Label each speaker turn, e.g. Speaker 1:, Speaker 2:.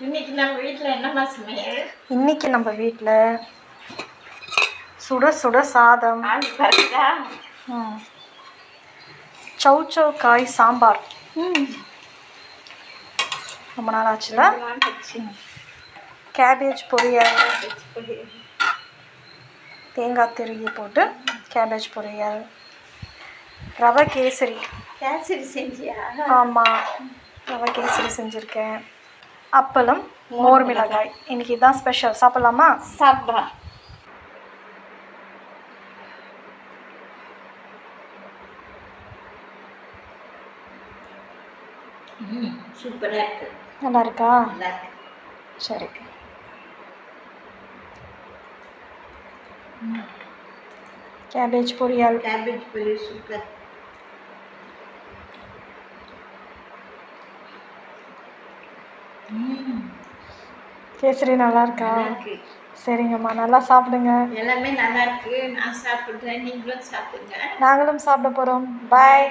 Speaker 1: இன்னைக்கு நம்ம வீட்டில் என்னம்மா சமையல்?
Speaker 2: இன்னைக்கு நம்ம வீட்டில் சுட சுட சாதம். ம், சௌ சௌ காய் சாம்பார்.
Speaker 1: ம்.
Speaker 2: ரொம்ப நாள் ஆச்சுல? கேபேஜ் பொரியல் தேங்காய் திருகி போட்டு கேபேஜ் பொரியல் ரவை கேசரி.
Speaker 1: கேசரி செஞ்சியா?
Speaker 2: ஆமாம் ரவை கேசரி செஞ்சுருக்கேன். அப்பளம் மோர் மிளகாய். இன்னைக்கு இதுதான் ஸ்பெஷல் சாப்பிட்லாமா?
Speaker 1: சாப்பிட்றான் சூப்பராக இருக்கா.
Speaker 2: நல்லா இருக்கு. சரி. கேபேஜ் பொரியல்.
Speaker 1: கேபேஜ் பொரியல் சூப்பர்.
Speaker 2: கேசரி
Speaker 1: நல்லா இருக்கா
Speaker 2: சரிங்கம்மா நல்லா சாப்பிடுங்க.
Speaker 1: எல்லாமே நல்லா இருக்கு நான் சாப்பிட்றேன். நீங்களும் சாப்பிடுங்க.
Speaker 2: நாங்களும் சாப்பிட போகிறோம் பாய்